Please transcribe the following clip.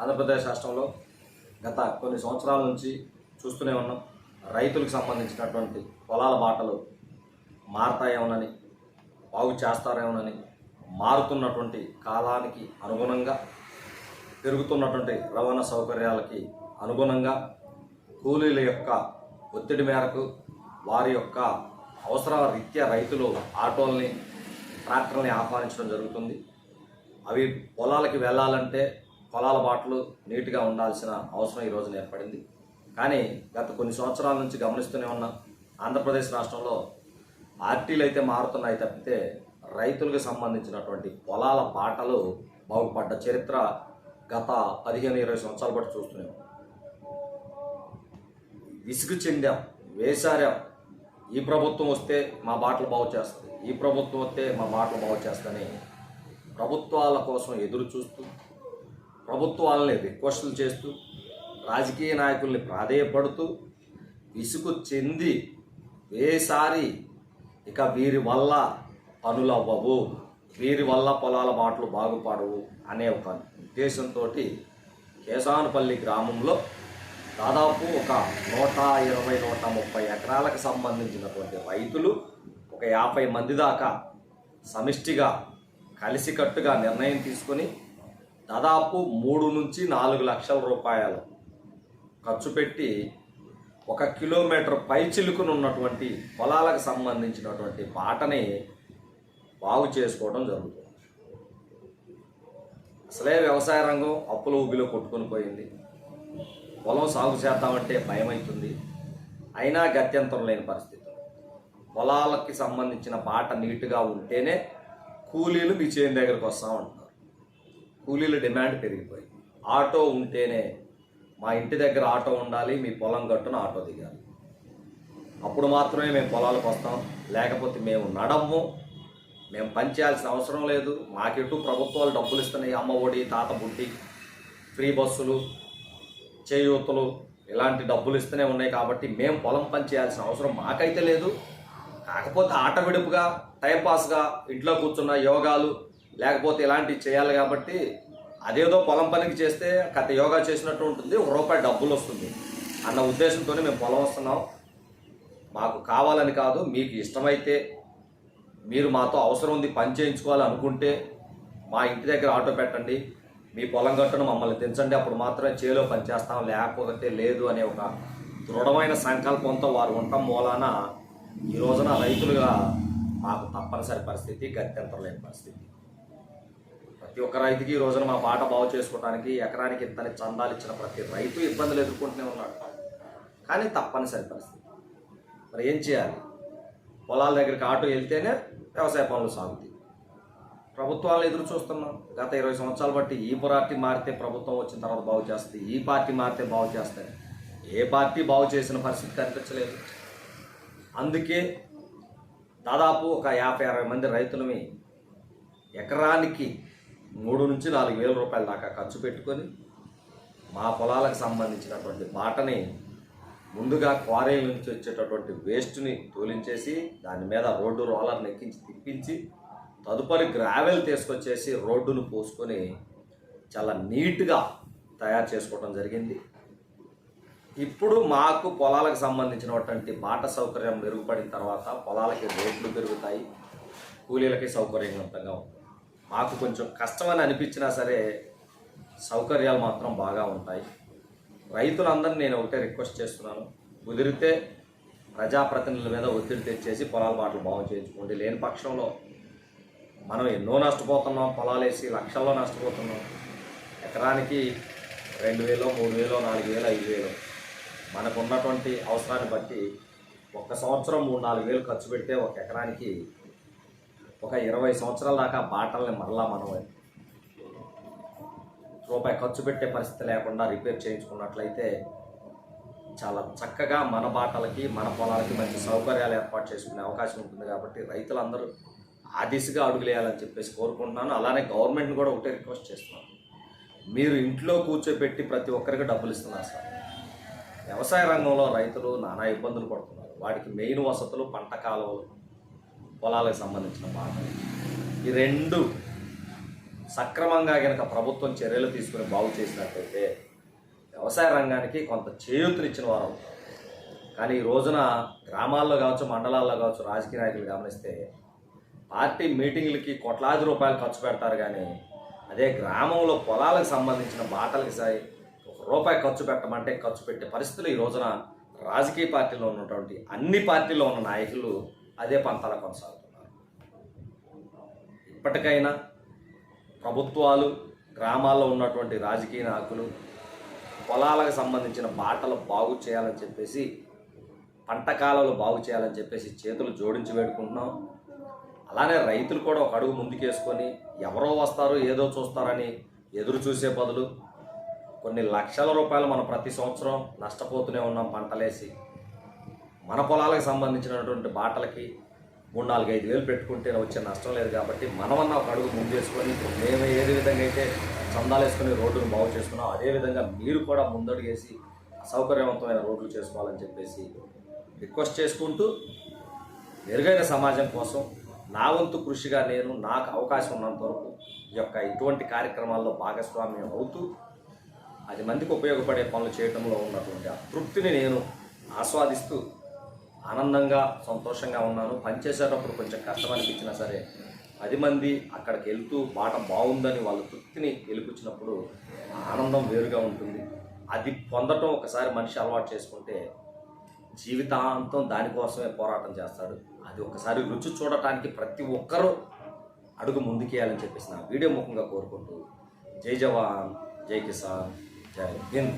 ఆంధ్రప్రదేశ్ రాష్ట్రంలో గత కొన్ని సంవత్సరాల నుంచి చూస్తూనే ఉన్నాం. రైతులకు సంబంధించినటువంటి పొలాల బాటలు మారతాయేమోనని బాగు చేస్తారేమోనని మారుతున్నటువంటి కాలానికి అనుగుణంగా పెరుగుతున్నటువంటి రవాణా సౌకర్యాలకి అనుగుణంగా కూలీల యొక్క ఒత్తిడి మేరకు వారి యొక్క అవసరాల రీత్యా రైతులు ఆటోల్ని ట్రాక్టర్ని ఆహ్వానించడం జరుగుతుంది. అవి పొలాలకి వెళ్ళాలంటే పొలాల బాటలు నీట్గా ఉండాల్సిన అవసరం ఈ రోజున ఏర్పడింది. కానీ గత కొన్ని సంవత్సరాల నుంచి గమనిస్తూనే ఉన్నాం. ఆంధ్రప్రదేశ్ రాష్ట్రంలో ఆర్టీలు అయితే మారుతున్నాయి తప్పితే రైతులకు సంబంధించినటువంటి పొలాల బాటలు బాగుపడ్డ చరిత్ర గత పదిహేను ఇరవై సంవత్సరాల పాటు చూస్తున్నాం విసుగు చెందాం వేసారాం ఈ ప్రభుత్వం వస్తే మా బాటలు బాగు చేస్తుంది ఈ ప్రభుత్వం వస్తే మా బాటలు బాగు చేస్తుందని ప్రభుత్వాల కోసం ఎదురు చూస్తూ ప్రభుత్వాలని రిక్వెస్టులు చేస్తూ రాజకీయ నాయకుల్ని ప్రాధేయపడుతూ విసుగు చెంది వేసారి ఇక వీరి వల్ల పనులు అవ్వవు వీరి వల్ల పొలాల బాటలు బాగుపడవు అనే ఒక ఉద్దేశంతో కేశానపల్లి గ్రామంలో దాదాపు ఒక నూట ఇరవై నూట ముప్పై ఎకరాలకు సంబంధించినటువంటి రైతులు ఒక యాభై మంది దాకా సమిష్టిగా కలిసికట్టుగా నిర్ణయం తీసుకొని దాదాపు మూడు నుంచి నాలుగు లక్షల రూపాయలు ఖర్చు పెట్టి ఒక కిలోమీటర్ పై చిలుకునున్నటువంటి పొలాలకు సంబంధించినటువంటి బాటని బాగు చేసుకోవడం జరుగుతుంది. అసలే వ్యవసాయ రంగం అప్పుల ఊబిలో కొట్టుకొని పోయింది. పొలం సాగు చేద్దామంటే భయం అవుతుంది అయినా గత్యంతరం లేని పరిస్థితి. పొలాలకి సంబంధించిన బాట నీటుగా ఉంటేనే కూలీలు మీ చేను దగ్గరకు వస్తామంటున్నారు కూలీల డిమాండ్ పెరిగిపోయి ఆటో ఉంటేనే మా ఇంటి దగ్గర ఆటో ఉండాలి మీ పొలం గట్టున ఆటో దిగాలి. అప్పుడు మాత్రమే మేము పొలాలకు వస్తాం. లేకపోతే మేము నడము మేము పని చేయాల్సిన అవసరం లేదు. మాకెటు ప్రభుత్వాలు డబ్బులు ఇస్తున్నాయి అమ్మ ఒడి తాత బుడ్డి ఫ్రీ బస్సులు చేయూతలు ఇలాంటి డబ్బులు ఇస్తూనే ఉన్నాయి కాబట్టి మేము పొలం పని చేయాల్సిన అవసరం మాకైతే లేదు. కాకపోతే ఆట విడుపుగా టైంపాస్గా ఇంట్లో కూర్చున్న యోగాలు లేకపోతే ఇలాంటివి చేయాలి కాబట్టి అదేదో పొలం పనికి చేస్తే కథ యోగా చేసినట్టు ఉంటుంది ఒక రూపాయి డబ్బులు వస్తుంది అన్న ఉద్దేశంతోనే మేము పొలం వస్తున్నాం. మాకు కావాలని కాదు మీకు ఇష్టమైతే మీరు మాతో అవసరం ఉంది పని చేయించుకోవాలి అనుకుంటే మా ఇంటి దగ్గర ఆటో పెట్టండి మీ పొలం గట్టును మమ్మల్ని దించండి అప్పుడు మాత్రమే చేలో పని చేస్తాం లేకపోతే లేదు అనే ఒక దృఢమైన సంకల్పంతో వారు ఉండటం మూలాన ఈ రోజున రైతులుగా మాకు తప్పనిసరి పరిస్థితి గత్యంతరం లేని పరిస్థితి. ప్రతి ఒక్క రైతుకి ఈ రోజున మా పాట బాగు చేసుకోవడానికి ఎకరానికి ఇంతని చందాలు ఇచ్చిన ప్రతి రైతు ఇబ్బందులు ఎదుర్కొంటూనే ఉన్నాడు. కానీ తప్పనిసరి పరిస్థితి. మరి ఏం చేయాలి? పొలాల దగ్గరికి ఆటో వెళ్తేనే వ్యవసాయ పనులు సాగుతాయి. ప్రభుత్వాలను ఎదురు చూస్తున్నాం. గత ఇరవై సంవత్సరాలు బట్టి ఈ పార్టీ మారితే ప్రభుత్వం వచ్చిన తర్వాత బాగు చేస్తుంది. ఈ పార్టీ మారితే బాగు చేస్తాయి. ఏ పార్టీ బాగు చేసిన పరిస్థితి కనిపించలేదు. అందుకే దాదాపు ఒక యాభై అరవై మంది రైతులని ఎకరానికి మూడు నుంచి నాలుగు వేల రూపాయల దాకా ఖర్చు పెట్టుకొని మా పొలాలకు సంబంధించినటువంటి బాటని ముందుగా క్వారీల నుంచి వచ్చేటటువంటి వేస్ట్ని తోలించేసి దాని మీద రోడ్డు రోలర్ని ఎక్కించి తిప్పించి తదుపరి గ్రావెల్ తీసుకొచ్చేసి రోడ్డును పోసుకొని చాలా నీట్గా తయారు చేసుకోవడం జరిగింది. ఇప్పుడు మాకు పొలాలకు సంబంధించినటువంటి బాట సౌకర్యం మెరుగుపడిన తర్వాత పొలాలకి రేట్లు పెరుగుతాయి కూలీలకి సౌకర్యవంతంగా ఉంటుంది. మాకు కొంచెం కష్టమని అనిపించినా సరే సౌకర్యాలు మాత్రం బాగా ఉంటాయి. రైతులందరినీ నేను ఒకటే రిక్వెస్ట్ చేస్తున్నాను. కుదిరితే ప్రజాప్రతినిధుల మీద ఒత్తిడి తెచ్చేసి పొలాల బాటలు బాగు చేయించుకోండి. లేని పక్షంలో మనం ఎన్నో నష్టపోతున్నాం పొలాలేసి లక్షల్లో నష్టపోతున్నాం. ఎకరానికి రెండు వేలో మూడు వేలో నాలుగు వేలు ఐదు వేలు. మనకు ఉన్నటువంటి అవసరాన్ని బట్టి ఒక్క సంవత్సరం మూడు నాలుగు వేలు ఖర్చు పెడితే ఒక ఎకరానికి ఒక ఇరవై సంవత్సరాల దాకా బాటల్ని మరలా మనం రూపాయి ఖర్చు పెట్టే పరిస్థితి లేకుండా రిపేర్ చేయించుకున్నట్లయితే చాలా చక్కగా మన బాటలకి మన పొలాలకి మంచి సౌకర్యాలు ఏర్పాటు చేసుకునే అవకాశం ఉంటుంది కాబట్టి రైతులందరూ ఆ దిశగా అడుగులేయాలని చెప్పేసి కోరుకుంటున్నాను. అలానే గవర్నమెంట్ని కూడా ఒకటే రిక్వెస్ట్ చేస్తున్నాను. మీరు ఇంట్లో కూర్చోబెట్టి ప్రతి ఒక్కరికి డబ్బులు ఇస్తున్నారు సార్. వ్యవసాయ రంగంలో రైతులు నానా ఇబ్బందులు పడుతున్నారు వాటికి మెయిన్ వసతులు పంట కాలువలు పొలాలకు సంబంధించిన బాధలు ఈ రెండు సక్రమంగా గనక ప్రభుత్వం చర్యలు తీసుకుని బాగు చేసినట్లయితే వ్యవసాయ రంగానికి కొంత చేయూతనిచ్చిన వారు అవుతారు. కానీ ఈ రోజున గ్రామాల్లో కావచ్చు మండలాల్లో కావచ్చు రాజకీయ నాయకులు గమనిస్తే పార్టీ మీటింగ్లకి కోట్లాది రూపాయలు ఖర్చు పెడతారు కానీ అదే గ్రామంలో పొలాలకు సంబంధించిన బాటలకి సాయి రూపాయి ఖర్చు పెట్టమంటే ఖర్చు పెట్టే పరిస్థితులు ఈ రోజున రాజకీయ పార్టీలో ఉన్నటువంటి అన్ని పార్టీల్లో ఉన్న నాయకులు అదే పంతాల కొనసాగుతున్నారు. ఇప్పటికైనా ప్రభుత్వాలు గ్రామాల్లో ఉన్నటువంటి రాజకీయ నాయకులు పొలాలకు సంబంధించిన బాటలు బాగు చేయాలని చెప్పేసి పంట కాలాలు బాగు చేయాలని చెప్పేసి చేతులు జోడించి వేడుకుంటున్నాం. అలానే రైతులు కూడా ఒక అడుగు ముందుకేసుకొని ఎవరో వస్తారు ఏదో చూస్తారని ఎదురు చూసే బదులు కొన్ని లక్షల రూపాయలు మనం ప్రతి సంవత్సరం నష్టపోతూనే ఉన్నాం పంటలేసి. మన పొలాలకు సంబంధించినటువంటి బాటలకి మూడు నాలుగు ఐదు వేలు పెట్టుకుంటే వచ్చే నష్టం లేదు కాబట్టి మనమన్న ఒక అడుగు ముందు చేసుకొని మేము ఏది విధంగా అయితే చందాలు వేసుకొని రోడ్డును బాగు చేసుకున్నాం అదేవిధంగా మీరు కూడా ముందడుగేసి అసౌకర్యవంతమైన రోడ్లు చేసుకోవాలని చెప్పేసి రిక్వెస్ట్ చేసుకుంటూ మెరుగైన సమాజం కోసం నా వంతు కృషిగా నేను నాకు అవకాశం ఉన్నంత వరకు ఈ యొక్క ఇటువంటి కార్యక్రమాల్లో భాగస్వామ్యం అవుతూ అది మందికి ఉపయోగపడే పనులు చేయడంలో ఉన్నటువంటి ఆ తృప్తిని నేను ఆస్వాదిస్తూ ఆనందంగా సంతోషంగా ఉన్నాను. పనిచేసేటప్పుడు కొంచెం కష్టం అనిపించినా సరే పది మంది అక్కడికి వెళ్తూ బాట బాగుందని వాళ్ళ తృప్తిని వెలిపించినప్పుడు ఆనందం వేరుగా ఉంటుంది. అది పొందటం ఒకసారి మనిషి అలవాటు చేసుకుంటే జీవితాంతం దానికోసమే పోరాటం చేస్తాడు. అది ఒకసారి రుచి చూడటానికి ప్రతి ఒక్కరూ అడుగు ముందుకేయాలని చెప్పేసి నా వీడియో ముఖంగా కోరుకుంటూ జై జవాన్ జై కిసాన్. జై హింద్